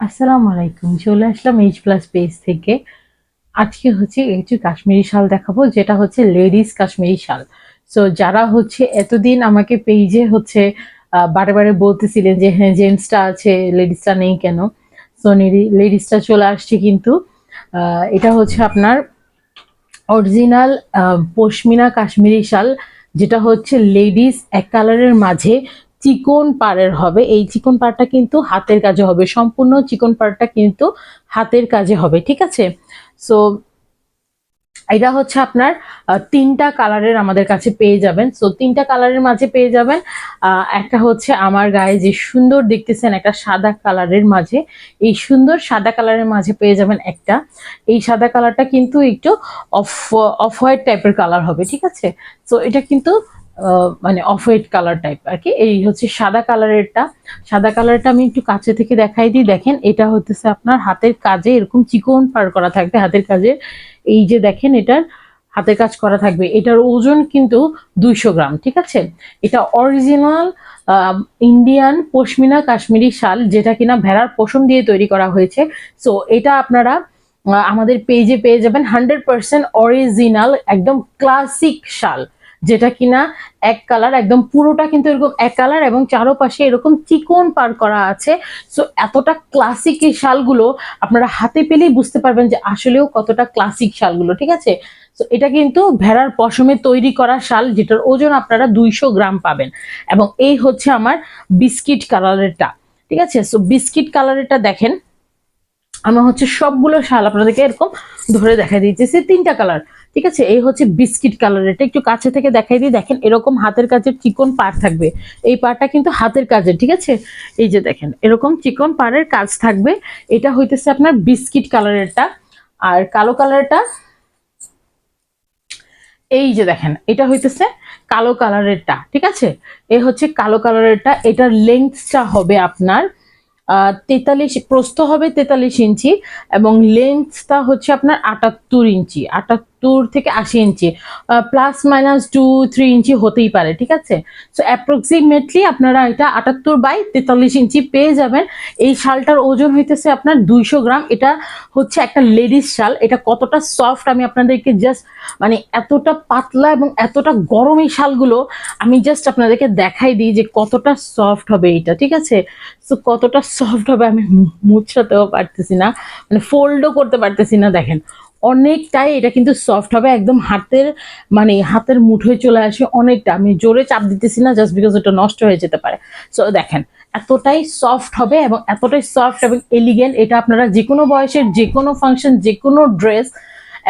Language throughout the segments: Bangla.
আসসালামু আলাইকুম। চলে আসলাম এইচ প্লাস পেজ থেকে। আজকে হচ্ছে কিছু কাশ্মীরি শাল দেখাবো, যেটা হচ্ছে লেডিস কাশ্মীরি শাল। সো যারা হচ্ছে এতদিন আমাকে পেজে হচ্ছে বারে বারে বলতেছিলেন যে হ্যাঁ জেন্টসটা আছে লেডিসটা নেই কেন? সো লেডিসটা চলে আসছে কিন্তু এটা হচ্ছে আপনার অরিজিনাল পশমিনা কাশ্মীরি শাল, যেটা হচ্ছে লেডিস এক কালারের মাঝে চিকন পাড়ের হবে। এই চিকন পাড়টা কিন্তু হাতের কাজে হবে। সম্পূর্ণ চিকন পাড়টা কিন্তু হাতের কাজে হবে, ঠিক আছে? সো এটা হচ্ছে আপনার তিনটা কালারের আমাদের কাছে পেয়ে যাবেন। সো তিনটা কালারের মাঝে পেয়ে যাবেন। একটা হচ্ছে আমার গায়ে যে সুন্দর দেখতেছেন একটা সাদা কালারের মাঝে। এই সুন্দর সাদা কালারের মাঝে পেয়ে যাবেন একটা। এই সাদা কালারটা কিন্তু একটু অফ অফ হোয়াইট টাইপের কালার হবে, ঠিক আছে? সো এটা কিন্তু মানে অফ হোয়াইট কালার টাইপ আর কি। এই হচ্ছে সাদা কালারেরটা সাদা কালারটা আমি একটু কাছে থেকে দেখাই দিই। দেখেন, এটা হতেছে আপনার হাতের কাজে এরকম চিকন পার করা থাকবে হাতের কাজে। এই যে দেখেন, এটার হাতের কাজ করা থাকবে। এটার ওজন কিন্তু দুইশো গ্রাম, ঠিক আছে? এটা অরিজিনাল ইন্ডিয়ান পশমিনা কাশ্মীরি শাল, যেটা কিনা ভেড়ার পশম দিয়ে তৈরি করা হয়েছে। সো এটা আপনারা আমাদের পেজে পেয়ে যাবেন। হান্ড্রেড পার্সেন্ট অরিজিনাল একদম ক্লাসিক শাল। যেটা কিনা এক কালার একদম পুরোটা কিন্তু এরকম এক কালার এবং চারোপাশে এরকম চিকন পার করা আছে। সো এতটা ক্লাসিক এই শালগুলো আপনারা হাতে পেলেই বুঝতে পারবেন যে আসলেও কতটা ক্লাসিক শালগুলো, ঠিক আছে? তো এটা কিন্তু ভেড়ার পশমে তৈরি করা শাল, যেটার ওজন আপনারা দুইশো গ্রাম পাবেন। এবং এই হচ্ছে আমার বিস্কিট কালারেরটা ঠিক আছে? সো বিস্কিট কালারেরটা দেখেন। আমরা হচ্ছে সবগুলো শাল আপনাদেরকে এরকম ধরে দেখাই দিয়েছি তিনটা কালার ঠিক আছে? এই হচ্ছে বিস্কিট কালার এটা একটু কাছে থেকে দেখাই দিই। দেখেন, এরকম হাতের কাজের চিকন পাড় থাকবে। এই পাড়টা কিন্তু হাতের কাজের, ঠিক আছে? এই যে দেখেন, এরকম চিকন পাড়ের কাজ থাকবে। এটা হইতেছে আপনার বিস্কিট কালারেরটা আর কালো কালারটা এই যে দেখেন, এটা হইতেছে কালো কালারেরটা ঠিক আছে? এ হচ্ছে কালো কালারেরটা এটার লেন্থটা হবে আপনার তেতাল্লিশ, প্রস্থ হবে তেতাল্লিশ ইঞ্চি এবং লেন্থটা হচ্ছে আপনার আটাত্তর ইঞ্চি। আটাত্তর থেকে আশি ইঞ্চি প্লাস মাইনাস টু থ্রি ইঞ্চি হতেই পারে, ঠিক আছে? সো অ্যাপ্রক্সিমেটলি আপনারা এটা আটাত্তর বাই তেতাল্লিশ ইঞ্চি পেয়ে যাবেন। এই শালটার ওজন হইতেছে আপনার দুইশো গ্রাম। এটা হচ্ছে একটা লেডিস শাল। এটা কতটা সফট আমি আপনাদেরকে জাস্ট মানে এতটা পাতলা এবং এতটা গরম এই শালগুলো আমি জাস্ট আপনাদেরকে দেখাই দিই যে কতটা সফট হবে এটা ঠিক আছে? সো কতটা সফট হবে আমি মুছাতেও পারতেছি না। মানে ফোল্ডও করতে পারতেছি না, দেখেন। অনেকটাই এটা কিন্তু সফট হবে, একদম হাতের মানে হাতের মুঠোয় চলে আসে অনেকটা। আমি জোরে চাপ দিতেছি না জাস্ট বিকজ ওটা নষ্ট হয়ে যেতে পারে। সো দেখেন, এতটাই সফট হবে এবং এতটাই সফট এবং এলিগেন্ট এটা আপনারা যে কোনো বয়সের যে কোনো ফাংশন যে কোনো ড্রেস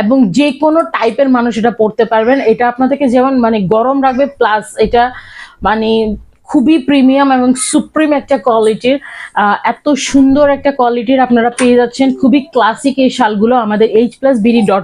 এবং যে কোনো টাইপের মানুষ এটা পরতে পারবেন। এটা আপনাদেরকে যেমন মানে গরম রাখবে প্লাস এটা মানে খুবই প্রিমিয়াম এবং সুপ্রিম একটা কোয়ালিটির এত সুন্দর একটা কোয়ালিটির আপনারা পেয়ে যাচ্ছেন। খুবই ক্লাসিক এই শালগুলো আমাদের এইচ প্লাস বিডি ডট